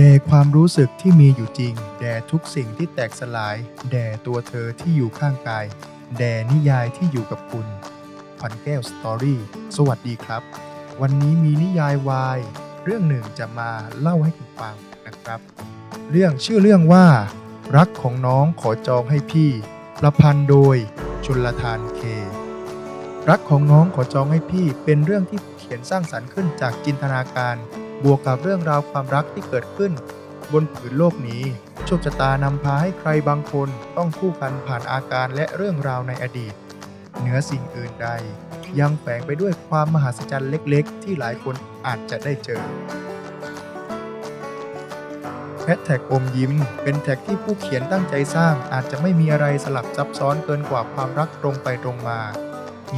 แด่ความรู้สึกที่มีอยู่จริง แด่ทุกสิ่งที่แตกสลาย แด่ตัวเธอที่อยู่ข้างกาย แด่นิยายที่อยู่กับคุณขวัญแก้วสตอรี่ สวัสดีครับ วันนี้มีนิยายวาย เรื่องหนึ่งจะมาเล่าให้คุณฟังนะครับ เรื่องชื่อเรื่องว่า รักของน้องขอจองให้พี่ ประพันธ์โดยชนลทานเค รักของน้องขอจองให้พี่เป็นเรื่องที่เขียนสร้างสรรค์ขึ้นจากจินตนาการ บวกกับเรื่องราวความรักที่เกิดขึ้น บนผืนโลกนี้โชคชะตานำพาให้ใครบางคนต้องคู่กันผ่านอาการและเรื่องราวในอดีต เหนือสิ่งอื่นใด ยังแฝงไปด้วยความมหัศจรรย์เล็กๆ ที่หลายคนอาจจะได้เจอแฮชแท็กอมยิ้ม เป็นแท็กที่ผู้เขียนตั้งใจสร้างอาจจะไม่มีอะไรสลับซับซ้อนเกินกว่าความรักตรงไปตรงมา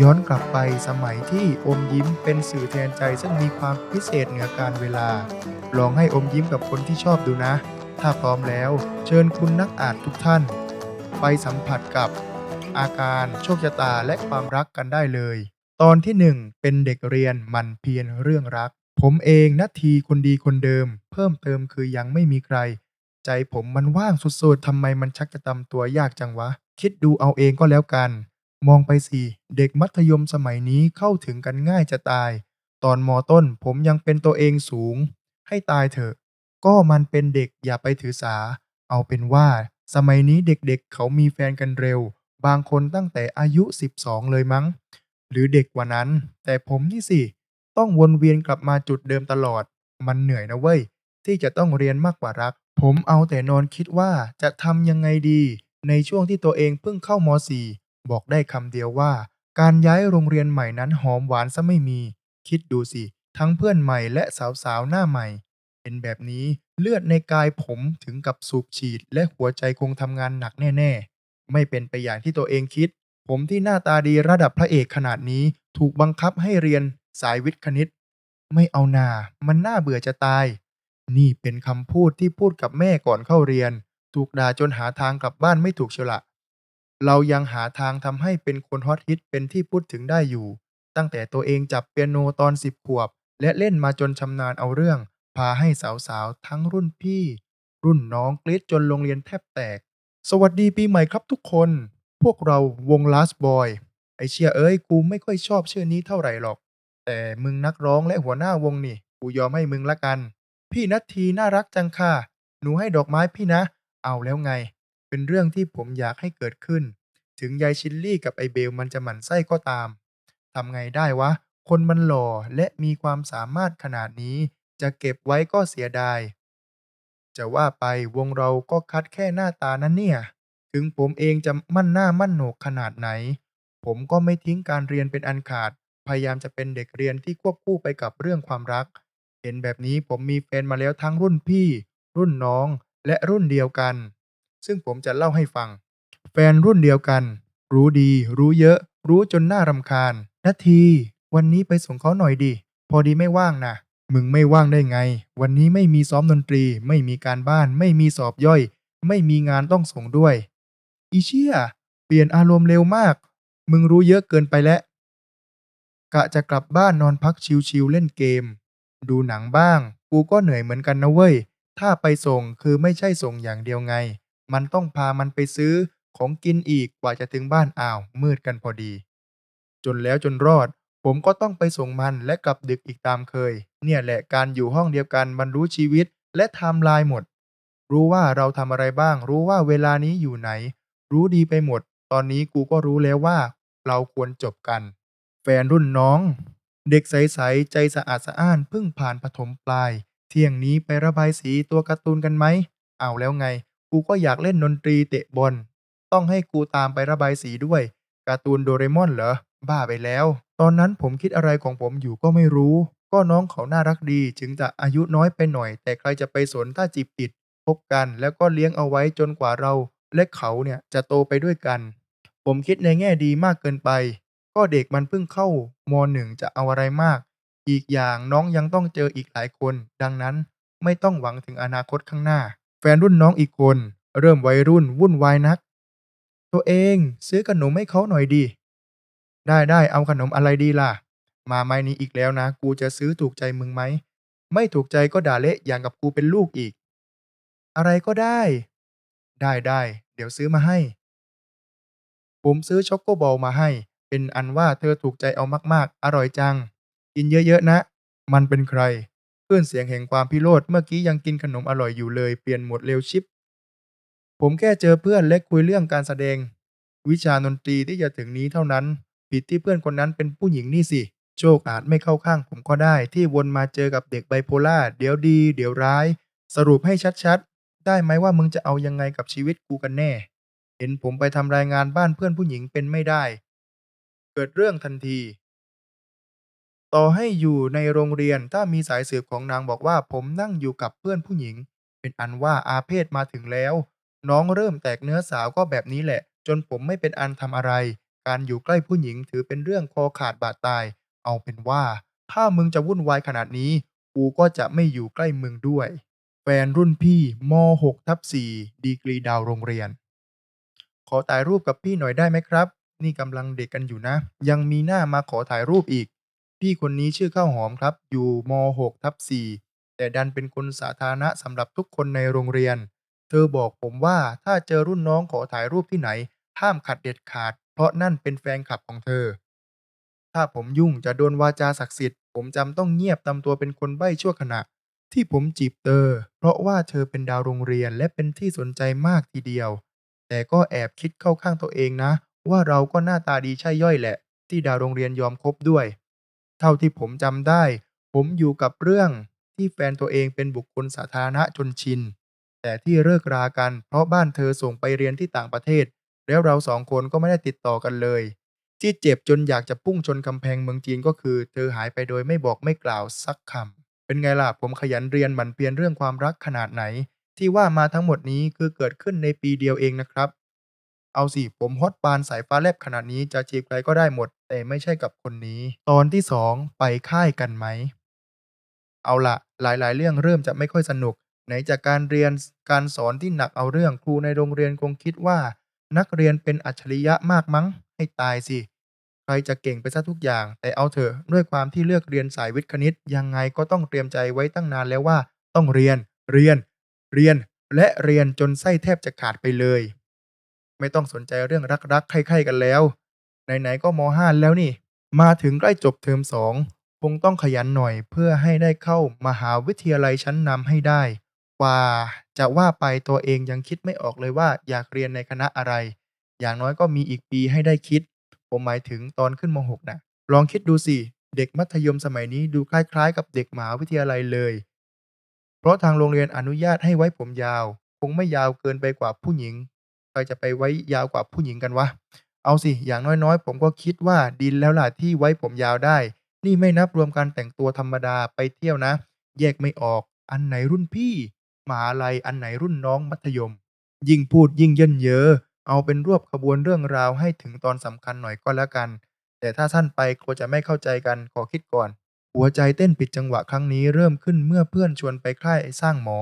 ย้อนกลับไปสมัยที่อมยิ้มเป็นสื่อแทนใจซึ่งมีความพิเศษเหนือการเวลา ลองให้อมยิ้มกับคนที่ชอบดูนะ ถ้าพร้อมแล้ว เชิญคุณนักอ่านทุกท่าน ไปสัมผัสกับ อาการโชคชะตาและความรักกันได้เลย ตอนที่หนึ่งเป็นเด็กเรียนมันเพียรเรื่องรัก ผมเองนาทีคนดีคนเดิม เพิ่มเติมคือยังไม่มีใคร ใจผมมันว่างสุดๆทำไมมันชักจะตำตัวยากจังวะ คิดดูเอาเองก็แล้วกัน มองไปสิเด็กมัธยมสมัยนี้เข้าถึงกันง่ายจะตาย ตอนมอต้นผมยังเป็นตัวเองสูง ให้ตายเถอะ ก็มันเป็นเด็กอย่าไปถือสา เอาเป็นว่า สมัยนี้เด็กๆเขามีแฟนกันเร็ว บางคนตั้งแต่อายุ 12 เลยมั้ง หรือเด็กกว่านั้น แต่ผมนี่สิ ต้องวนเวียนกลับมาจุดเดิมตลอด มันเหนื่อยนะเว้ย ที่จะต้องเรียนมากกว่ารัก ผมเอาแต่นอนคิดว่าจะทำยังไงดี ในช่วงที่ตัวเองเพิ่งเข้าม .4 บอกได้คำเดียวว่า การย้ายโรงเรียนใหม่นั้นหอมหวานซะไม่มี คิดดูสิ ทั้งเพื่อนใหม่และสาวๆหน้าใหม่ เป็นแบบนี้เลือดในกายผมถึงกับสูบฉีด และหัวใจคงทำงานหนักแน่ๆ ไม่เป็นไปอย่างที่ตัวเองคิด ผมที่หน้าตาดีระดับพระเอกขนาดนี้ ถูกบังคับให้เรียนสายวิทย์คณิต ไม่เอานา มันน่าเบื่อจะตาย นี่เป็นคำพูดที่พูดกับแม่ก่อนเข้าเรียน ถูกด่าจนหาทางกลับบ้านไม่ถูกเชละ เรายังหาทางทำให้เป็นคนฮอตฮิตเป็นที่พูดถึงได้อยู่ ตั้งแต่ตัวเองจับเปียโนตอนสิบขวบ และเล่นมาจนชำนาญเอาเรื่อง พาให้สาวๆ ทั้งรุ่นพี่ รุ่นน้องกรี๊ดจนโรงเรียนแทบแตก สวัสดีปีใหม่ครับทุกคน พวกเราวง Last Boy ไอเชียเอ้ยกูไม่ค่อยชอบชื่อนี้เท่าไหร่หรอก แต่มึงนักร้องและหัวหน้าวงนี่ กูยอมให้มึงละกัน พี่นัททีน่ารักจังค่ะ หนูให้ดอกไม้พี่นะ เอาแล้วไง เป็นเรื่องที่ผมอยากให้เกิดขึ้น ถึงยายชิลลี่กับไอเบลมันจะหมั่นไส้ก็ตาม ทำไงได้วะ คนมันหล่อและมีความสามารถขนาดนี้ จะเก็บไว้ก็เสียดาย จะว่าไปวงเราก็คัดแค่หน้าตานั้นเนี่ย ถึงผมเองจะมั่นหน้ามั่นโหนกขนาดไหน ผมก็ไม่ทิ้งการเรียนเป็นอันขาด พยายามจะเป็นเด็กเรียนที่ควบคู่ไปกับเรื่องความรัก เห็นแบบนี้ผมมีแฟนมาแล้วทั้งรุ่นพี่ รุ่นน้อง และรุ่นเดียวกัน ซึ่งผมจะเล่าให้ฟัง แฟนรุ่นเดียวกัน รู้ดี รู้เยอะ รู้จนน่ารำคาญนาที วันนี้ไปส่งเขาหน่อยดิ พอดีไม่ว่างนะมึงไม่ว่างได้ไง วันนี้ไม่มีซ้อมดนตรี ไม่มีการบ้าน ไม่มีสอบย่อย ไม่มีงานต้องส่งด้วย อีเชี่ย เปลี่ยนอารมณ์เร็วมาก มึงรู้เยอะเกินไปแล้ว กะจะกลับบ้านนอนพักชิวๆเล่นเกม ดูหนังบ้าง กูก็เหนื่อยเหมือนกันนะเว้ย ถ้าไปส่งคือไม่ใช่ส่งอย่างเดียวไง มันต้องพามันไปซื้อของกินอีกกว่าจะถึงบ้านอ้าว มืดกันพอดี จนแล้วจนรอด ผมก็ต้องไปส่งมันและกลับดึกอีกตามเคย เนี่ยแหละการอยู่ห้องเดียวกันมันรู้ชีวิตและไทม์ไลน์หมด รู้ว่าเราทำอะไรบ้าง รู้ว่าเวลานี้อยู่ไหน รู้ดีไปหมด ตอนนี้กูก็รู้แล้วว่า เราควรจบกัน แฟนรุ่นน้อง เด็กใสๆใจสะอาดสะอ้านเพิ่งผ่านปฐมปลาย เที่ยงนี้ไประบายสีตัวการ์ตูนกันไหมเอาแล้วไง กูก็อยากเล่นดนตรีเตะบอล ต้องให้กูตามไประบายสีด้วย การ์ตูนโดเรมอนเหรอ บ้าไปแล้ว ตอนนั้นผมคิดอะไรของผมอยู่ก็ไม่รู้ ก็น้องเขาน่ารักดีถึงจะอายุน้อยไปหน่อย แต่ใครจะไปสนถ้าจีบติดพบกันแล้วก็เลี้ยงเอาไว้จนกว่าเรา และเขาเนี่ยจะโตไปด้วยกัน ผมคิดในแง่ดีมากเกินไป ก็เด็กมันเพิ่งเข้ามหนึ่งจะเอาอะไรมาก อีกอย่างน้องยังต้องเจออีกหลายคน ดังนั้นไม่ต้องหวังถึงอนาคตข้างหน้า แฟนรุ่นน้องอีกคน เริ่มวัยรุ่นวุ่นวายนัก ตัวเองซื้อขนมให้เขาหน่อยดิได้ได้เอาขนมอะไรดีล่ะ มาไม้นี้อีกแล้วนะ กูจะซื้อถูกใจมึงไหม ไม่ถูกใจก็ด่าเละอย่างกับกูเป็นลูกอีก อะไรก็ได้ ได้ได้เดี๋ยวซื้อมาให้ ผมซื้อช็อกโกบอลมาให้ เป็นอันว่าเธอถูกใจเอามากๆ อร่อยจัง กินเยอะๆนะ มันเป็นใคร พื่อนเสียงแห่งความพิโรธเมื่อกี้ยังกินขนมอร่อยอยู่เลย เปลี่ยนโหมดเร็วชิบผมแค่เจอเพื่อนและคุยเรื่องการแสดง วิชาดนตรีที่จะถึงนี้เท่านั้น ผิดที่เพื่อนคนนั้นเป็นผู้หญิงนี่สิ โชคอาจไม่เข้าข้างผมก็ได้ที่วนมาเจอกับเด็กไบโพล่าเดี๋ยวดีเดี๋ยวร้าย สรุปให้ชัดๆ ได้ไหมว่ามึงจะเอายังไงกับชีวิตกูกันแน่ เห็นผมไปทำรายงานบ้านเพื่อนผู้หญิงเป็นไม่ได้ เกิดเรื่องทันที ต่อให้อยู่ในโรงเรียนถ้ามีสายสืบของนางบอกว่าผมนั่งอยู่กับเพื่อนผู้หญิง เป็นอันว่าอาเพศมาถึงแล้ว น้องเริ่มแตกเนื้อสาวก็แบบนี้แหละ จนผมไม่เป็นอันทำอะไร การอยู่ใกล้ผู้หญิงถือเป็นเรื่องคอขาดบาดตาย เอาเป็นว่า ถ้ามึงจะวุ่นวายขนาดนี้กูก็จะไม่อยู่ใกล้มึงด้วย แฟนรุ่นพี่ม .6 ทับ4ดีกรีดาวโรงเรียน ขอถ่ายรูปกับพี่หน่อยได้ไหมครับ นี่กำลังเด็กกันอยู่นะ ยังมีหน้ามาขอถ่ายรูปอีก พี่คนนี้ชื่อข้าวหอมครับ อยู่ม .6 ทับ4แต่ดันเป็นคนสาธารณะสำหรับทุกคนในโรงเรียน เธอบอกผมว่าถ้าเจอรุ่นน้องขอถ่ายรูปที่ไหน ห้ามขัดเด็ดขาด เพราะนั่นเป็นแฟนคลับของเธอ ถ้าผมยุ่งจะโดนวาจาศักดิ์สิทธิ์ ผมจำต้องเงียบตำตัวเป็นคนใบ้ชั่วขณะ ที่ผมจีบเธอ เพราะว่าเธอเป็นดาวโรงเรียนและเป็นที่สนใจมากทีเดียว แต่ก็แอบคิดเข้าข้างตัวเองนะ ว่าเราก็หน้าตาดีใช่ย่อยแหละ ที่ดาวโรงเรียนยอมคบด้วย เท่าที่ผมจำได้ ผมอยู่กับเรื่องที่แฟนตัวเองเป็นบุคคลสาธารณะจนชิน แต่ที่เลิกรากันเพราะบ้านเธอส่งไปเรียนที่ต่างประเทศ แล้วเราสองคนก็ไม่ได้ติดต่อกันเลย ที่เจ็บจนอยากจะพุ่งชนกำแพงเมืองจีนก็คือ เธอหายไปโดยไม่บอกไม่กล่าวสักคำเป็นไงล่ะผมขยันเรียนหมั่นเพียรเรื่องความรักขนาดไหน ที่ว่ามาทั้งหมดนี้คือเกิดขึ้นในปีเดียวเองนะครับ เอาสิผมฮอตปานสายฟ้าแลบขนาดนี้จะจีบใครก็ได้หมด แต่ไม่ใช่กับคนนี้ ตอนที่สองไปค่ายกันไหม เอาละหลายๆ เรื่องเริ่มจะไม่ค่อยสนุก ไหนจากการเรียนการสอนที่หนักเอาเรื่องครูในโรงเรียนคงคิดว่า นักเรียนเป็นอัจฉริยะมากมั้ง ให้ตายสิ ใครจะเก่งไปซะทุกอย่าง แต่เอาเถอะด้วยความที่เลือกเรียนสายวิทย์คณิต ยังไงก็ต้องเตรียมใจไว้ตั้งนานแล้วว่า ต้องเรียน เรียน เรียน และเรียนจนไส้แทบจะขาดไปเลย ไม่ต้องสนใจเรื่องรักๆใครๆกันแล้ว ไหนๆก็ม .5 แล้วนี่ มาถึงใกล้จบเทอมสองคงต้องขยันหน่อยเพื่อให้ได้เข้ามหาวิทยาลัยชั้นนำให้ได้กว่าจะว่าไปตัวเองยังคิดไม่ออกเลยว่าอยากเรียนในคณะอะไร อย่างน้อยก็มีอีกปีให้ได้คิด ผมหมายถึงตอนขึ้นม .6 นะ ลองคิดดูสิ เด็กมัธยมสมัยนี้ดูคล้ายๆ กับเด็กมหาวิทยาลัยเลย เพราะทางโรงเรียนอนุญาตให้ไว้ผมยาว คงไม่ยาวเกินไปกว่าผู้หญิง ใครจะไปไว้ยาวกว่าผู้หญิงกันวะ เอาสิ อย่างน้อยๆ ผมก็คิดว่าดินแล้วล่ะที่ไว้ผมยาวได้ นี่ไม่นับรวมการแต่งตัวธรรมดาไปเที่ยวนะ แยกไม่ออก อันไหนรุ่นพี่มหาลัยอันไหนรุ่นน้องมัธยม ยิ่งพูดยิ่งเยินเยอเอาเป็นรวบขบวนเรื่องราวให้ถึงตอนสำคัญหน่อยก็แล้วกัน แต่ถ้าสั้นไปกลัวจะไม่เข้าใจกันขอคิดก่อน หัวใจเต้นผิดจังหวะครั้งนี้เริ่มขึ้นเมื่อเพื่อนชวนไปค่ายสร้างหมอ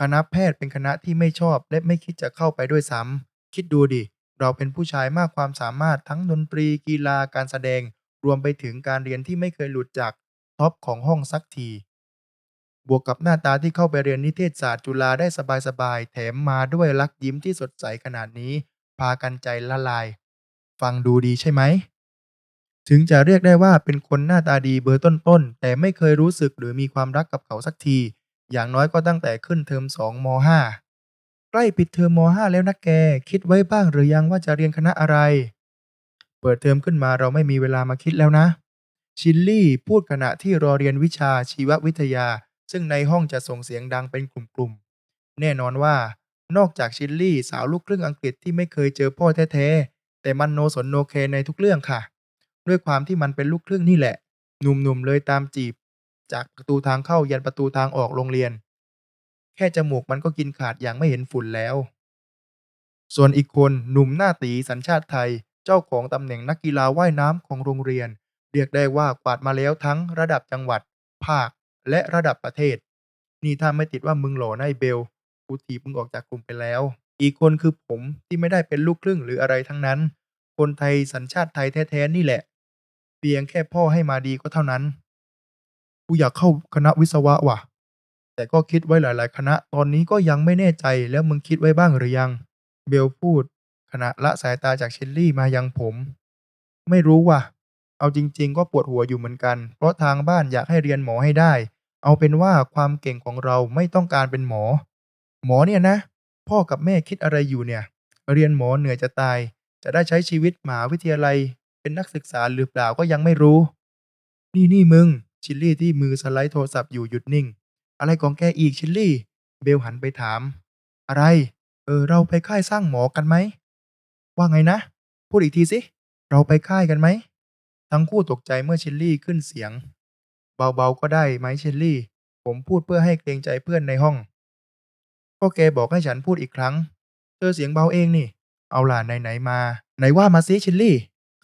คณะแพทย์เป็นคณะที่ไม่ชอบ และไม่คิดจะเข้าไปด้วยซ้ำคิดดูดิ เราเป็นผู้ชายมากความสามารถทั้งดนตรีกีฬาการแสดง รวมไปถึงการเรียนที่ไม่เคยหลุดจากท็อปของห้องสักที บวกกับหน้าตาที่เข้าไปเรียนนิเทศศาสตร์จุฬาได้สบายๆแถมมาด้วยลักยิ้มที่สดใสขนาดนี้ พากันใจละลาย ฟังดูดีใช่ไหมถึงจะเรียกได้ว่าเป็นคนหน้าตาดีเบอร์ต้นๆ แต่ไม่เคยรู้สึกหรือมีความรักกับเขาสักที อย่างน้อยก็ตั้งแต่ขึ้นเทอมสองม .5 ใกล้ปิดเทอมม .5 แล้วนะแก คิดไว้บ้างหรือยังว่าจะเรียนคณะอะไร เปิดเทอมขึ้นมาเราไม่มีเวลามาคิดแล้วนะ ชิลลี่พูดขณะที่รอเรียนวิชาชีววิทยา ซึ่งในห้องจะส่งเสียงดังเป็นกลุ่มๆ แน่นอนว่า นอกจากชิลลี่สาวลูกครึ่งอังกฤษที่ไม่เคยเจอพ่อแท้ๆ แต่มันโนสนโนเคในทุกเรื่องค่ะ ด้วยความที่มันเป็นลูกครึ่งนี่แหละ หนุ่มๆเลยตามจีบ จากประตูทางเข้ายันประตูทางออกโรงเรียน แค่จมูกมันก็กินขาดอย่างไม่เห็นฝุ่นแล้ว ส่วนอีกคนหนุ่มหน้าตีสัญชาติไทย เจ้าของตำแหน่งนักกีฬาว่ายน้ำของโรงเรียน เรียกได้ว่ากวาดมาแล้วทั้งระดับจังหวัด ภาค และระดับประเทศ นี่ถ้าไม่ติดว่ามึงหล่อในะไอ้เบลกูถีบมึงออกจากกลุ่มไปแล้ว อีกคนคือผมที่ไม่ได้เป็นลูกครึ่งหรืออะไรทั้งนั้น คนไทยสัญชาติไทยแท้ๆนี่แหละ เพียงแค่พ่อให้มาดีก็เท่านั้น กูอยากเข้าคณะวิศวะว่ะ แต่ก็คิดไว้หลาย ๆ คณะตอนนี้ก็ยังไม่แน่ใจแล้วมึงคิดไว้บ้างหรือยัง เบลพูด ขณะละสายตาจากเชลลี่มายังผม ไม่รู้ว่ะ เอาจริง ๆ ก็ปวดหัวอยู่เหมือนกัน เพราะทางบ้านอยากให้เรียนหมอให้ได้ เอาเป็นว่าความเก่งของเราไม่ต้องการเป็นหมอ หมอเนี่ยนะ พ่อกับแม่คิดอะไรอยู่เนี่ย เรียนหมอเหนื่อยจะตาย จะได้ใช้ชีวิตมหาวิทยาลัย เป็นนักศึกษาหรือเปล่าก็ยังไม่รู้ นี่นี่มึง ชิลลี่ที่มือสไลด์โทรศัพท์อยู่หยุดนิ่ง อะไรของแกอีกชิลลี่ เบลหันไปถาม อะไร เออเราไปค่ายสร้างหมอกันไหม ว่าไงนะ พูดอีกทีสิ เราไปค่ายกันไหม ทั้งคู่ตกใจเมื่อชิลลี่ขึ้นเสียง เบาๆก็ได้ไหมชิลลี่ ผมพูดเพื่อให้เกรงใจเพื่อนในห้องก็แกบอกให้ฉันพูดอีกครั้ง เธอเสียงเบาเองนี่ เอาล่ะไหนๆมา ไหนว่ามาซิชิลลี่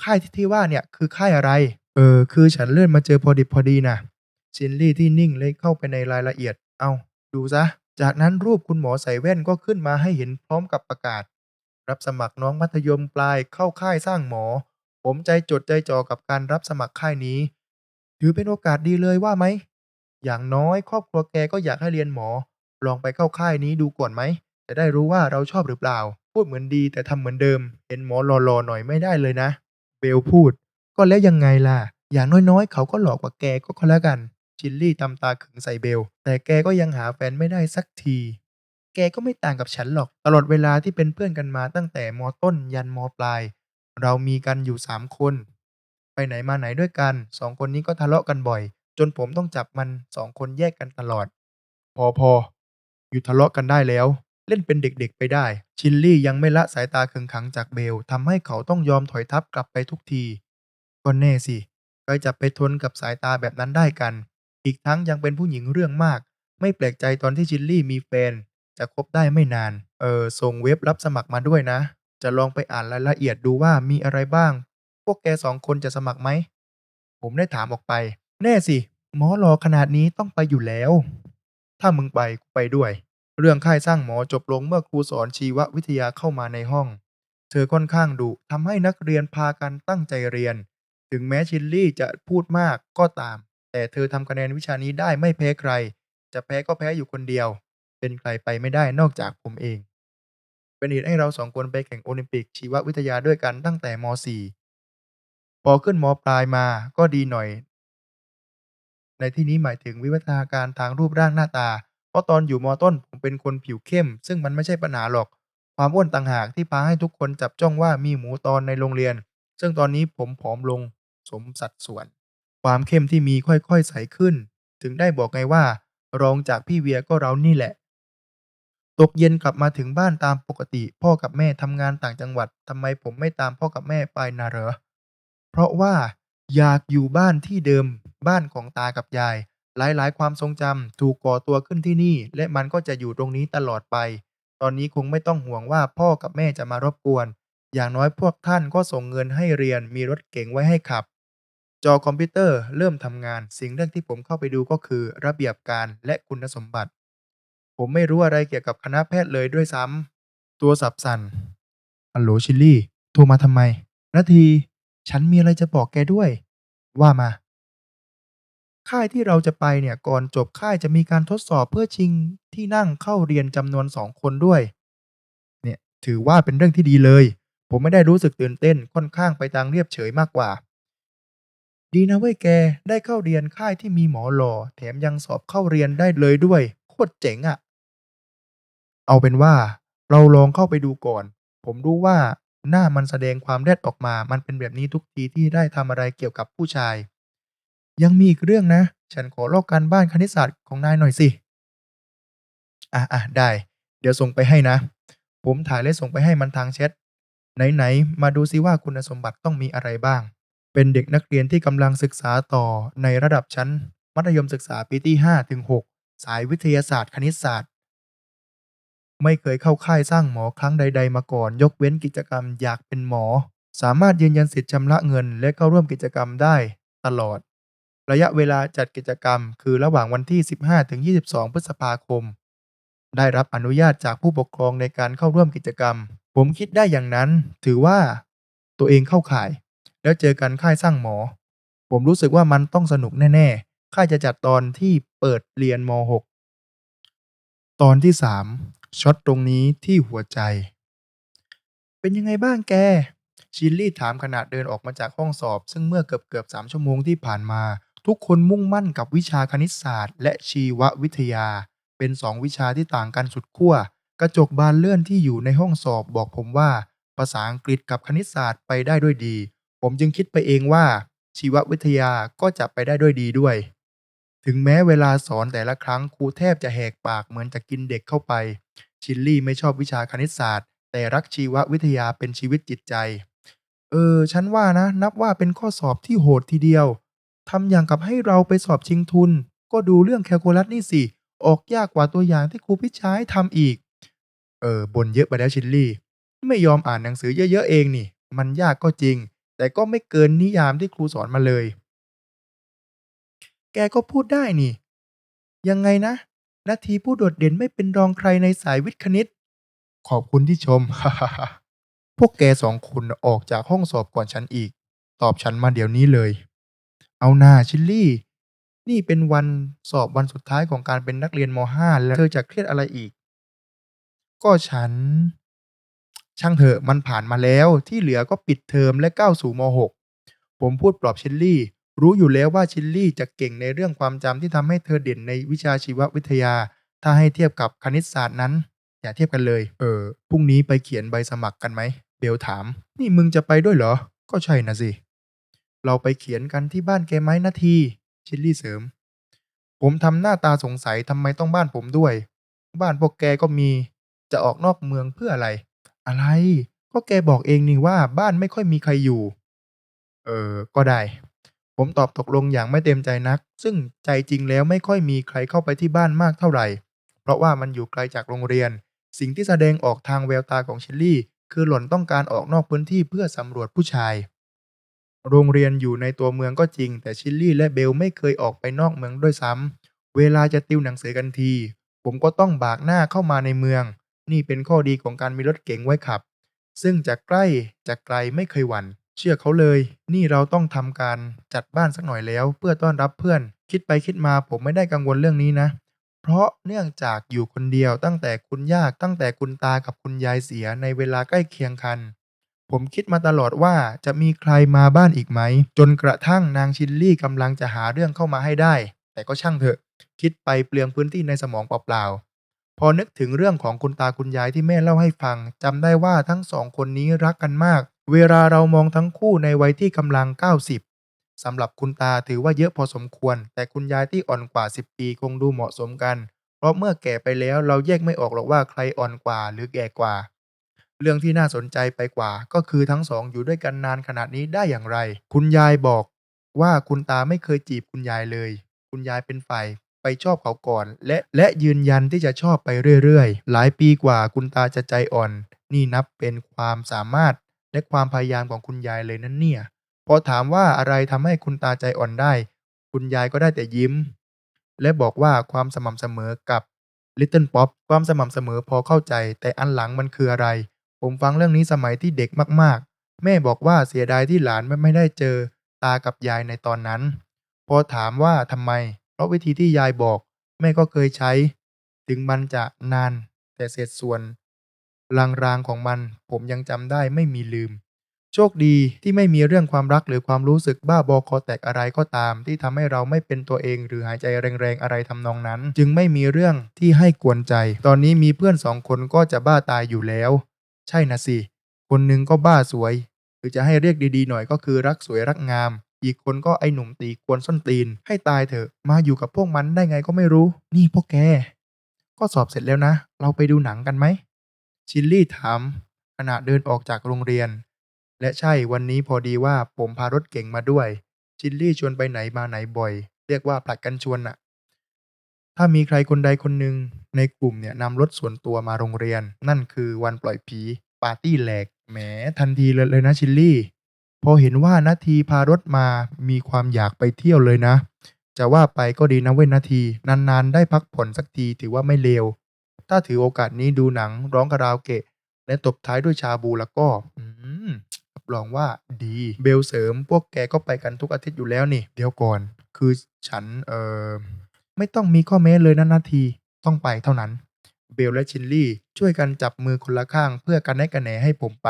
ค่ายที่ที่ว่าเนี่ยคือค่ายอะไร เออคือฉันเลื่อนมาเจอพอดิบพอดีนะชิลลี่ที่นิ่งเลยเข้าไปในรายละเอียด เอาดูซะ จากนั้นรูปคุณหมอใส่แว่นก็ขึ้นมาให้เห็นพร้อมกับประกาศ รับสมัครน้องมัธยมปลายเข้าค่ายสร้างหมอ ผมใจจดใจจ่อกับการรับสมัครค่ายนี้ ถือเป็นโอกาสดีเลยว่าไหม อย่างน้อยครอบครัวแกก็อยากให้เรียนหมอ ลองไปเข้าค่ายนี้ดูก่อนไหม จะได้รู้ว่าเราชอบหรือเปล่า พูดเหมือนดีแต่ทำเหมือนเดิม เห็นหมอหล่อๆหน่อยไม่ได้เลยนะ เบลพูด ก็แล้วยังไงล่ะ อย่างน้อยๆ เขาก็หลอกกว่าแกก็ก็แล้วกัน ชิลลี่ตำตาขึงใส่เบล แต่แกก็ยังหาแฟนไม่ได้สักที แกก็ไม่ต่างกับฉันหรอก ตลอดเวลาที่เป็นเพื่อนกันมาตั้งแต่มต้นยันมปลาย เรามีกันอยู่สามคน ไปไหนมาไหนด้วยกัน สองคนนี้ก็ทะเลาะกันบ่อย จนผมต้องจับมันสองคนแยกกันตลอด พอพอหยุดทะเลาะกันได้แล้ว เล่นเป็นเด็กๆไปได้ ชิลลี่ยังไม่ละสายตาขึงขังจากเบลทำให้เขาต้องยอมถอยทับกลับไปทุกที ก็แน่สิใครจะไปทนกับสายตาแบบนั้นได้กัน อีกทั้งยังเป็นผู้หญิงเรื่องมาก ไม่แปลกใจตอนที่ชิลลี่มีแฟน จะคบได้ไม่นาน เออส่งเว็บรับสมัครมาด้วยนะ จะลองไปอ่านรายละเอียดดูว่ามีอะไรบ้าง พวกแกสองคนจะสมัครไหม ผมได้ถามออกไป แน่สิ หมอรอขนาดนี้ต้องไปอยู่แล้ว ถ้ามึงไปกูไปด้วย เรื่องค่ายสร้างหมอจบลงเมื่อครูสอนชีววิทยาเข้ามาในห้อง เธอค่อนข้างดุทำให้นักเรียนพากันตั้งใจเรียน ถึงแม้ชิลลี่จะพูดมากก็ตาม แต่เธอทำคะแนนวิชานี้ได้ไม่แพ้ใคร จะแพ้ก็แพ้อยู่คนเดียว เป็นใครไปไม่ได้นอกจากผมเอง เป็นเหตุให้เราสองคนไปแข่งโอลิมปิกชีววิทยาด้วยกันตั้งแต่ม .4 พอขึ้นมปลายมาก็ดีหน่อย ในที่นี้หมายถึงวิวัฒนาการทางรูปร่างหน้าตา เพราะตอนอยู่มต้นผมเป็นคนผิวเข้ม ซึ่งมันไม่ใช่ปัญหาหรอก ความอ้วนต่างหากที่พาให้ทุกคนจับจ้องว่ามีหมูตอนในโรงเรียน ซึ่งตอนนี้ผมผอมลง สมสัดส่วน ความเข้มที่มีค่อยๆใสขึ้น ถึงได้บอกไงว่า รองจากพี่เวียก็เรานี่แหละ ตกเย็นกลับมาถึงบ้านตามปกติ พ่อกับแม่ทำงานต่างจังหวัดทำไมผมไม่ตามพ่อกับแม่ไปนะเหรอ เพราะว่า อยากอยู่บ้านที่เดิม บ้านของตากับยาย หลายๆ ความทรงจำถูกก่อตัวขึ้นที่นี่ และมันก็จะอยู่ตรงนี้ตลอดไป ตอนนี้คงไม่ต้องห่วงว่าพ่อกับแม่จะมารบกวนอย่างน้อยพวกท่านก็ส่งเงินให้เรียนมีรถเก๋งไว้ให้ขับ จอคอมพิวเตอร์เริ่มทำงาน สิ่งแรกที่ผมเข้าไปดูก็คือ ระเบียบการและคุณสมบัติ ผมไม่รู้อะไรเกี่ยวกับคณะแพทย์เลยด้วยซ้ำตัวสับสันฮัลโหลชิลลี่โทรมาทำไมนาที ฉันมีอะไรจะบอกแกด้วย ว่ามา ค่ายที่เราจะไปเนี่ยก่อนจบค่ายจะมีการทดสอบเพื่อชิงที่นั่งเข้าเรียนจำนวนสองคนด้วย เนี่ยถือว่าเป็นเรื่องที่ดีเลย ผมไม่ได้รู้สึกตื่นเต้นค่อนข้างไปทางเรียบเฉยมากกว่า ดีนะเว้ยแก ได้เข้าเรียนค่ายที่มีหมอหล่อ แถมยังสอบเข้าเรียนได้เลยด้วย โคตรเจ๋งอะเอาเป็นว่า เราลองเข้าไปดูก่อน ผมรู้ว่าหน้ามันแสดงความแรดออกมา มันเป็นแบบนี้ทุกทีที่ได้ทำอะไรเกี่ยวกับผู้ชาย ยังมีอีกเรื่องนะ ฉันขอลอกการบ้านคณิตศาสตร์ของนายหน่อยสิ อะอะได้ เดี๋ยวส่งไปให้นะ ผมถ่ายและส่งไปให้มันทางแชท ไหนๆ มาดูซิว่าคุณสมบัติต้องมีอะไรบ้าง เป็นเด็กนักเรียนที่กำลังศึกษาต่อในระดับชั้น มัธยมศึกษาปีที่5ถึง6สายวิทยาศาสตร์คณิตศาสตร์ ไม่เคยเข้าค่ายสร้างหมอครั้งใด ๆ มาก่อน ยกเว้นกิจกรรมอยากเป็นหมอ สามารถยืนยันสิทธิ์ชำระเงิน และเข้าร่วมกิจกรรมได้ตลอด ระยะเวลาจัดกิจกรรม คือระหว่างวันที่ 15ถึง22 พฤษภาคม ได้รับอนุญาตจากผู้ปกครองในการเข้าร่วมกิจกรรม ผมคิดได้อย่างนั้น ถือว่า ตัวเองเข้าข่าย แล้วเจอกันค่ายสร้างหมอ ผมรู้สึกว่ามันต้องสนุกแน่ๆ ค่ายจะจัดตอนที่เปิดเรียนม .6 ตอนที่ 3ช็อตตรงนี้ที่หัวใจ เป็นยังไงบ้างแก ชิลลี่ถามขณะเดินออกมาจากห้องสอบ ซึ่งเมื่อเกือบเกือบสามชั่วโมงที่ผ่านมา ทุกคนมุ่งมั่นกับวิชาคณิตศาสตร์ และชีววิทยา เป็นสองวิชาที่ต่างกันสุดขั้วกระจกบานเลื่อนที่อยู่ในห้องสอบบอกผมว่า ภาษาอังกฤษกับคณิตศาสตร์ไปได้ด้วยดี ผมจึงคิดไปเองว่า ชีววิทยาก็จะไปได้ด้วยดีด้วย ถึงแม้เวลาสอนแต่ละครั้งครูแทบจะแหกปากเหมือนจะกินเด็กเข้าไป ชิลลี่ไม่ชอบวิชาคณิตศาสตร์ แต่รักชีววิทยาเป็นชีวิตจิตใจ เออ ฉันว่านะ นับว่าเป็นข้อสอบที่โหดทีเดียวทำอย่างกับให้เราไปสอบชิงทุน ก็ดูเรื่องแคลคูลัสนี่สิ ออกยากกว่าตัวอย่างที่ครูพิชาให้ทำอีก เออบ่นเยอะไปแล้วชิลลี่ ไม่ยอมอ่านหนังสือเยอะๆเองนี่ มันยากก็จริง แต่ก็ไม่เกินนิยามที่ครูสอนมาเลย แกก็พูดได้นี่ ยังไงนะ นาทีผู้โดดเด่นไม่เป็นรองใครในสายวิทย์คณิต ขอบคุณที่ชม พวกแกสองคนออกจากห้องสอบก่อนฉันอีก ตอบฉันมาเดี๋ยวนี้เลย เอาหน้าชิลลี่ นี่เป็นวันสอบวันสุดท้ายของการเป็นนักเรียนม .5 แล้วเธอจะเครียดอะไรอีก ก็ฉัน ช่างเถอะมันผ่านมาแล้วที่เหลือก็ปิดเทอมและก้าวสู่ม .6 ผมพูดปลอบชิลลี่ รู้อยู่แล้วว่าชิลลี่จะเก่งในเรื่องความจำที่ทำให้เธอเด่นในวิชาชีววิทยา ถ้าให้เทียบกับคณิตศาสตร์นั้น อย่าเทียบกันเลย เออพรุ่งนี้ไปเขียนใบสมัครกันไหมเบลถาม นี่มึงจะไปด้วยเหรอ ก็ใช่นะสิเราไปเขียนกันที่บ้านแกไหมนาทีชิลลี่เสริม ผมทำหน้าตาสงสัยทำไมต้องบ้านผมด้วย บ้านพวกแกก็มี จะออกนอกเมืองเพื่ออะไร อะไร ก็แกบอกเองนี่ว่าบ้านไม่ค่อยมีใครอยู่ เออ ก็ได้ ผมตอบตกลงอย่างไม่เต็มใจนัก ซึ่งใจจริงแล้วไม่ค่อยมีใครเข้าไปที่บ้านมากเท่าไหร่ เพราะว่ามันอยู่ไกลจากโรงเรียน สิ่งที่แสดงออกทางแววตาของชิลลี่ คือหล่อนต้องการออกนอกพื้นที่เพื่อสำรวจผู้ชาย โรงเรียนอยู่ในตัวเมืองก็จริง แต่ชิลลี่และเบลไม่เคยออกไปนอกเมืองด้วยซ้ำเวลาจะติวหนังสือกันที ผมก็ต้องบากหน้าเข้ามาในเมือง นี่เป็นข้อดีของการมีรถเก๋งไว้ขับ ซึ่งจะใกล้จะไกลไม่เคยหวั่น เชื่อเขาเลย นี่เราต้องทำการจัดบ้านสักหน่อยแล้ว เพื่อต้อนรับเพื่อน คิดไปคิดมาผมไม่ได้กังวลเรื่องนี้นะ เพราะเนื่องจากอยู่คนเดียวตั้งแต่คุณย่าตั้งแต่คุณตากับคุณยายเสียในเวลาใกล้เคียงกันผมคิดมาตลอดว่าจะมีใครมาบ้านอีกไหม จนกระทั่งนางชิลลี่กำลังจะหาเรื่องเข้ามาให้ได้ แต่ก็ช่างเถอะ คิดไปเปลืองพื้นที่ในสมองเปล่า พอนึกถึงเรื่องของคุณตาคุณยายที่แม่เล่าให้ฟังจำได้ว่าทั้งสองคนนี้รักกันมาก เวลาเรามองทั้งคู่ในวัยที่กำลัง 90สำหรับคุณตาถือว่าเยอะพอสมควร แต่คุณยายที่อ่อนกว่า 10 ปีคงดูเหมาะสมกัน เพราะเมื่อแก่ไปแล้วเราแยกไม่ออกหรอกว่าใครอ่อนกว่าหรือแก่กว่า เรื่องที่น่าสนใจไปกว่า ก็คือทั้งสองอยู่ด้วยกันนานขนาดนี้ได้อย่างไร คุณยายบอกว่าคุณตาไม่เคยจีบคุณยายเลย คุณยายเป็นฝ่าย ไปชอบเขาก่อน และและยืนยันที่จะชอบไปเรื่อยๆ หลายปีกว่าคุณตาจะใจอ่อน นี่นับเป็นความสามารถและความพยายามของคุณยายเลยนั่นเนี่ย พอถามว่าอะไรทำให้คุณตาใจอ่อนได้ คุณยายก็ได้แต่ยิ้ม และบอกว่าความสม่ำเสมอกับ Little Pop ความสม่ำเสมอพอเข้าใจ แต่อันหลังมันคืออะไร ผมฟังเรื่องนี้สมัยที่เด็กมากๆ แม่บอกว่าเสียดายที่หลานไม่ไม่ได้เจอตากับยายในตอนนั้น พอถามว่าทำไม เพราะวิธีที่ยายบอกแม่ก็เคยใช้ ถึงมันจะนาน แต่เศษส่วนลางๆของมัน ผมยังจำได้ไม่มีลืม โชคดีที่ไม่มีเรื่องความรักหรือความรู้สึกบ้าบอคอแตกอะไรก็ตาม ที่ทำให้เราไม่เป็นตัวเองหรือหายใจแรงๆอะไรทำนองนั้น จึงไม่มีเรื่องที่ให้กวนใจ ตอนนี้มีเพื่อนสองคนก็จะบ้าตายอยู่แล้ว ใช่นะสิคนหนึ่งก็บ้าสวย หรือจะให้เรียกดีๆหน่อยก็คือรักสวยรักงาม อีกคนก็ไอหนุ่มตีกวนส้นตีน ให้ตายเถอะ มาอยู่กับพวกมันได้ไงก็ไม่รู้ นี่พวกแก ก็สอบเสร็จแล้วนะ เราไปดูหนังกันไหม ชิลลี่ถามขณะเดินออกจากโรงเรียน และใช่วันนี้พอดีว่าผมพารถเก่งมาด้วย ชิลลี่ชวนไปไหนมาไหนบ่อย เรียกว่าผลัดกันชวนน่ะ ถ้ามีใครคนใดคนหนึ่งในกลุ่มเนี่ยนำรถส่วนตัวมาโรงเรียน นั่นคือวันปล่อยผี ปาร์ตี้แหลก แหมทันทีเลยเลยนะชิลลี่ พอเห็นว่านาทีพารถมามีความอยากไปเที่ยวเลยนะ จะว่าไปก็ดีนะเว้ยนาที นานๆ ได้พักผ่อนสักทีถือว่าไม่เลว ถ้าถือโอกาสนี้ดูหนังร้องคาราโอเกะ และตบท้ายด้วยชาบูแล้วก็ อืมรับรองว่าดี เบลเสริมพวกแกก็ไปกันทุกอาทิตย์อยู่แล้วนี่ เดี๋ยวก่อน คือฉันเออไม่ต้องมีข้อแม้เลยนะนาทีต้องไปเท่านั้น เบลและชินลี่ช่วยกันจับมือคนละข้างเพื่อกันแนะกันแหนให้ผมไป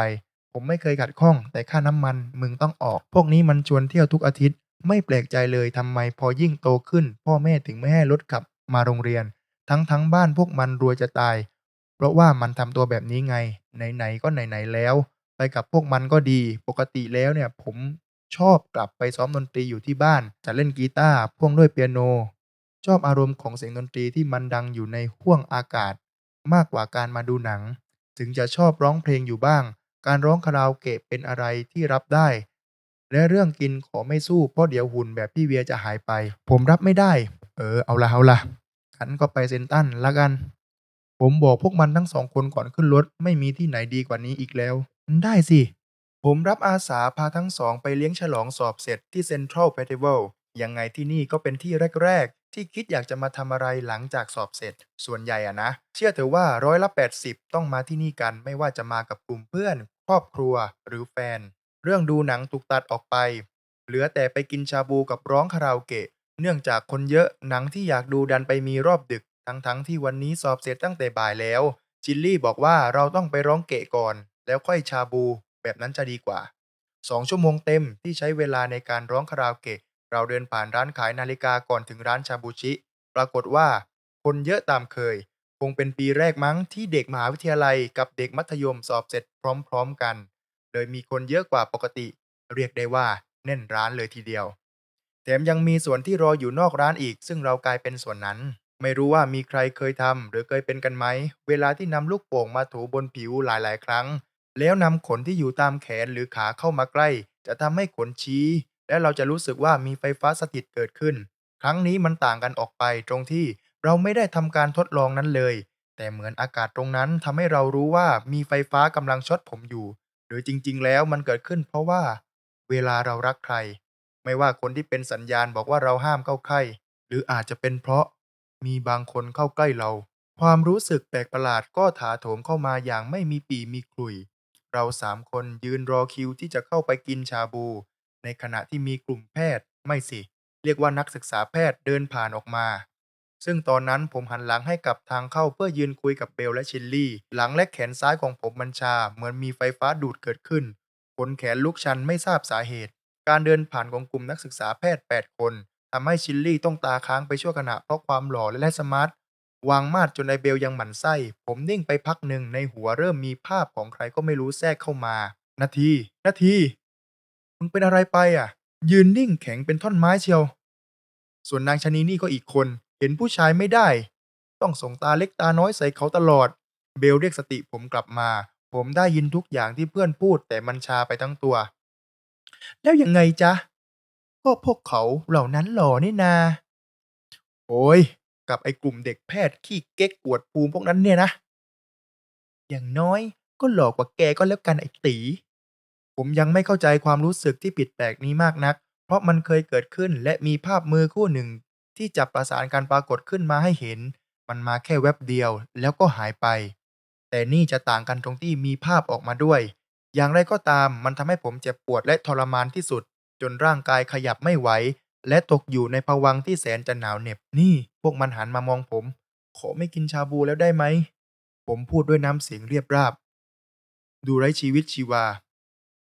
ผมไม่เคยขัดข้อง แต่ค่าน้ำมันมึงต้องออก พวกนี้มันชวนเที่ยวทุกอาทิตย์ ไม่แปลกใจเลยทำไมพอยิ่งโตขึ้น พ่อแม่ถึงไม่ให้รถขับมาโรงเรียน ทั้งทั้งบ้านพวกมันรวยจะตาย เพราะว่ามันทำตัวแบบนี้ไง ไหนๆก็ไหนๆแล้ว ไปกับพวกมันก็ดี ปกติแล้วเนี่ยผมชอบกลับไปซ้อมดนตรีอยู่ที่บ้าน จะเล่นกีตาร์พ่วงด้วยเปียโน ชอบอารมณ์ของเสียงดนตรีที่มันดังอยู่ในห้วงอากาศ มากกว่าการมาดูหนัง ถึงจะชอบร้องเพลงอยู่บ้าง การร้องคาราโอเกะเป็นอะไรที่รับได้ และเรื่องกินขอไม่สู้เพราะเดี๋ยวหุ่นแบบพี่เวียจะหายไป ผมรับไม่ได้ เออเอาละเอาละขันก็ไปเซนตันละกัน ผมบอกพวกมันทั้งสองคนก่อนขึ้นรถไม่มีที่ไหนดีกว่านี้อีกแล้ว ได้สิ ผมรับอาสาพาทั้งสองไปเลี้ยงฉลองสอบเสร็จที่เซ็นทรัลเฟสติวัลยังไงที่นี่ก็เป็นที่แรก ๆ ที่คิดอยากจะมาทำอะไรหลังจากสอบเสร็จ ส่วนใหญ่อะนะ เชื่อเถอะว่าร้อยละ 80 ต้องมาที่นี่กันไม่ว่าจะมากับกลุ่มเพื่อน ครอบครัวหรือแฟน เรื่องดูหนังถูกตัดออกไป เหลือแต่ไปกินชาบูกับร้องคาราโอเกะ เนื่องจากคนเยอะหนังที่อยากดูดันไปมีรอบดึก ทั้งๆที่วันนี้สอบเสร็จตั้งแต่บ่ายแล้ว จิลลี่บอกว่าเราต้องไปร้องเกะก่อน แล้วค่อยชาบู แบบนั้นจะดีกว่าสองชั่วโมงเต็มที่ใช้เวลาในการร้องคาราโอเกะ เราเดินผ่านร้านขายนาฬิกาก่อนถึงร้านชาบูชิ ปรากฏว่า คนเยอะตามเคย คงเป็นปีแรกมั้งที่เด็กมหาวิทยาลัยกับเด็กมัธยมสอบเสร็จพร้อมๆกันเลยมีคนเยอะกว่าปกติ เรียกได้ว่าแน่นร้านเลยทีเดียว แถมยังมีส่วนที่รออยู่นอกร้านอีก ซึ่งเรากลายเป็นส่วนนั้น ไม่รู้ว่ามีใครเคยทำหรือเคยเป็นกันไหม เวลาที่นำลูกโป่งมาถูบนผิวหลายๆ ครั้ง แล้วนำขนที่อยู่ตามแขนหรือขาเข้ามาใกล้ จะทำให้ขนชี้ และเราจะรู้สึกว่ามีไฟฟ้าสถิตเกิดขึ้น ครั้งนี้มันต่างกันออกไปตรงที่ เราไม่ได้ทำการทดลองนั้นเลย แต่เหมือนอากาศตรงนั้นทำให้เรารู้ว่ามีไฟฟ้ากำลังช็อตผมอยู่หรือจริง ๆ แล้วมันเกิดขึ้นเพราะว่า เวลาเรารักใคร ไม่ว่าคนที่เป็นสัญญาณบอกว่าเราห้ามเข้าใกล้ หรืออาจจะเป็นเพราะ มีบางคนเข้าใกล้เรา ความรู้สึกแปลกประหลาดก็ถาโถมเข้ามาอย่างไม่มีปีมีคลุย เราสามคนยืนรอคิวที่จะเข้าไปกินชาบู ในขณะที่มีกลุ่มแพทย์ ไม่สิ เรียกว่านักศึกษาแพทย์เดินผ่านออกมา ซึ่งตอนนั้นผมหันหลังให้กับทางเข้าเพื่อยืนคุยกับเบลและชิลลี่ หลังและแขนซ้ายของผมมันชา เหมือนมีไฟฟ้าดูดเกิดขึ้นขนแขนลุกชันไม่ทราบสาเหตุ การเดินผ่านของกลุ่มนักศึกษาแพทย์ 8 คนทำให้ชิลลี่ต้องตาค้างไปชั่วขณะเพราะความหล่อและสมาร์ทวางมาดจนไอเบลยังหมั่นไส้ ผมนิ่งไปพักหนึ่งในหัวเริ่มมีภาพของใครก็ไม่รู้แทรกเข้ามา นาที นาที มึงเป็นอะไรไปอะ ยืนนิ่งแข็งเป็นท่อนไม้เชียว ส่วนนางชนีนี่ก็อีกคน เห็นผู้ชายไม่ได้ ต้องส่งตาเล็กตาน้อยใส่เขาตลอด เบลเรียกสติผมกลับมา ผมได้ยินทุกอย่างที่เพื่อนพูดแต่มันชาไปทั้งตัว แล้วยังไงจ๊ะ ก็พวกเขาเหล่านั้นหล่อนี่นา โอ้ย กับไอ้กลุ่มเด็กแพทย์ขี้เก๊กอวดภูมิพวกนั้นเนี่ยนะ อย่างน้อยก็หลอกกว่าแกก็แล้วกันไอ้ตี ผมยังไม่เข้าใจความรู้สึกที่ผิดแปลกนี้มากนัก เพราะมันเคยเกิดขึ้นและมีภาพมือคู่หนึ่ง ที่จับประสานการปรากฏขึ้นมาให้เห็น มันมาแค่แวบเดียวแล้วก็หายไป แต่นี่จะต่างกันตรงที่มีภาพออกมาด้วย อย่างไรก็ตามมันทำให้ผมเจ็บปวดและทรมานที่สุด จนร่างกายขยับไม่ไหวและตกอยู่ในภวังที่แสนจะหนาวเหน็บ นี่ พวกมันหันมามองผม ขอไม่กินชาบูแล้วได้ไหม ผมพูดด้วยน้ำเสียงเรียบราบ ดูไร้ชีวิตชีวา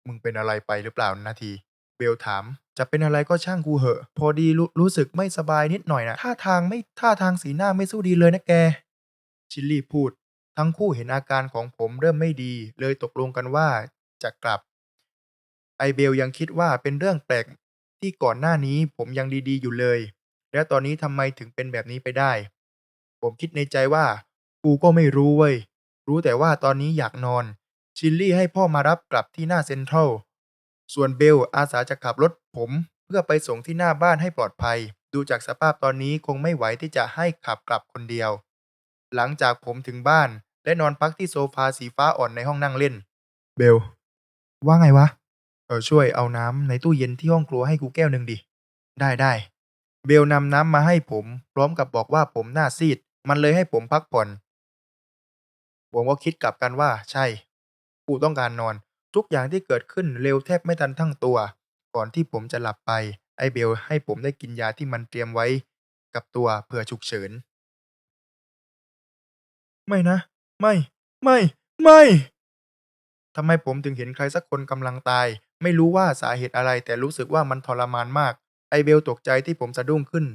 มึงเป็นอะไรไปหรือเปล่านาที บลถาม จะเป็นอะไรก็ช่างกูเหอะ พอดีรู้รู้สึกไม่สบายนิดหน่อยนะท่าทางไม่ท่าทางสีหน้าไม่สู้ดีเลยนะแก ชิลลี่พูด ทั้งคู่เห็นอาการของผมเริ่มไม่ดี เลยตกลงกันว่าจะกลับ ไอเบลยังคิดว่าเป็นเรื่องแปลกที่ก่อนหน้านี้ผมยังดีๆอยู่เลย แล้วตอนนี้ทำไมถึงเป็นแบบนี้ไปได้ ผมคิดในใจว่า กูก็ไม่รู้เว้ย รู้แต่ว่าตอนนี้อยากนอน ชิลลี่ให้พ่อมารับกลับที่หน้าเซ็นทรัล ส่วนเบลอาสาจะขับรถผม เพื่อไปส่งที่หน้าบ้านให้ปลอดภัย ดูจากสภาพตอนนี้คงไม่ไหวที่จะให้ขับกลับคนเดียว หลังจากผมถึงบ้าน และนอนพักที่โซฟาสีฟ้าอ่อนในห้องนั่งเล่น เบล ว่าไงวะ เออช่วยเอาน้ำในตู้เย็นที่ห้องครัวให้กูแก้วหนึ่งดิ ได้ได้เบลนำน้ำมาให้ผม พร้อมกับบอกว่าผมหน้าซีด มันเลยให้ผมพักผ่อน ผมก็คิดกลับกันว่า ใช่ กูต้องการนอน ทุกอย่างที่เกิดขึ้นเร็วแทบไม่ทันทั้งตัว ก่อนที่ผมจะหลับไป ไอเบลให้ผมได้กินยาที่มันเตรียมไว้ กับตัวเผื่อฉุกเฉิน ไม่นะ ไม่ ไม่ ไม่ทำไมผมถึงเห็นใครสักคนกำลังตาย ไม่รู้ว่าสาเหตุอะไรแต่รู้สึกว่ามันทรมานมาก ไอเบลตกใจที่ผมสะดุ้งขึ้น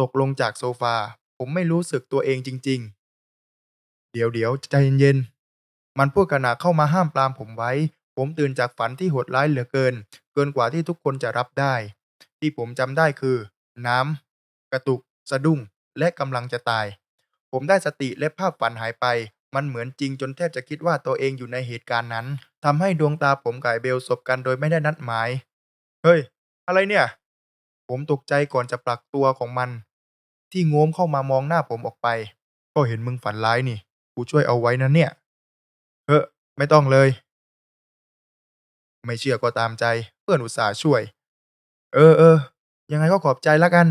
ตกลงจากโซฟา ผมไม่รู้สึกตัวเองจริง ๆ เดี๋ยวเดี๋ยวใจเย็นๆ มันพูดขณะเข้ามาห้ามปรามผมไว้ ผมตื่นจากฝันที่โหดร้ายเหลือเกิน เกินกว่าที่ทุกคนจะรับได้ ที่ผมจำได้คือ น้ำกระตุก สะดุ้ง และกำลังจะตาย ผมได้สติและภาพฝันหายไป มันเหมือนจริงจนแทบจะคิดว่าตัวเองอยู่ในเหตุการณ์นั้นทำให้ดวงตาผมกับไอ้เบลสบกันโดยไม่ได้นัดหมาย เฮ้ย อะไรเนี่ย ผมตกใจก่อนจะปลักตัวของมัน ที่โง้มเข้ามามองหน้าผมออกไป ก็เห็นมึงฝันร้ายนี่ กูช่วยเอาไว้นะเนี่ย ไม่ต้องเลย ไม่เชื่อก็ตามใจ เพื่อนอุตส่าห์ช่วย เออเออ ยังไงก็ขอบใจละกัน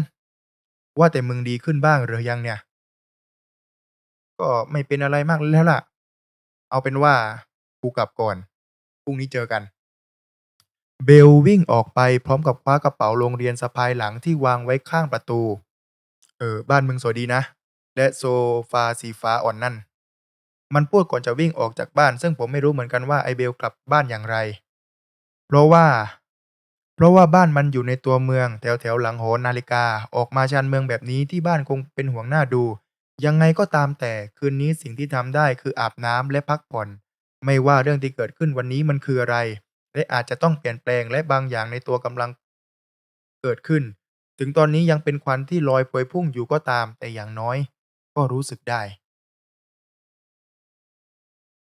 ว่าแต่มึงดีขึ้นบ้างหรือยังเนี่ย ก็ไม่เป็นอะไรมากแล้วล่ะ เอาเป็นว่ากูกลับก่อน พรุ่งนี้เจอกัน เบลวิ่งออกไปพร้อมกับคว้ากระเป๋าโรงเรียนสะพายหลังที่วางไว้ข้างประตู เออ บ้านมึงสวยดีนะ และโซฟาสีฟ้าอ่อนนั่น มันพูดก่อนจะวิ่งออกจากบ้าน ซึ่งผมไม่รู้เหมือนกันว่าไอเบลกลับบ้านอย่างไร เพราะว่า เพราะว่าบ้านมันอยู่ในตัวเมือง แถวแถวหลังหอนาฬิกา ออกมาชานเมืองแบบนี้ที่บ้านคงเป็นห่วงหน้าดู ยังไงก็ตามแต่คืนนี้สิ่งที่ทำได้คืออาบน้ำและพักผ่อน ไม่ว่าเรื่องที่เกิดขึ้นวันนี้มันคืออะไร และอาจจะต้องเปลี่ยนแปลงและบางอย่างในตัวกำลังเกิดขึ้น ถึงตอนนี้ยังเป็นควันที่ลอยพวยพุ่งอยู่ก็ตาม แต่อย่างน้อย ก็รู้สึกได้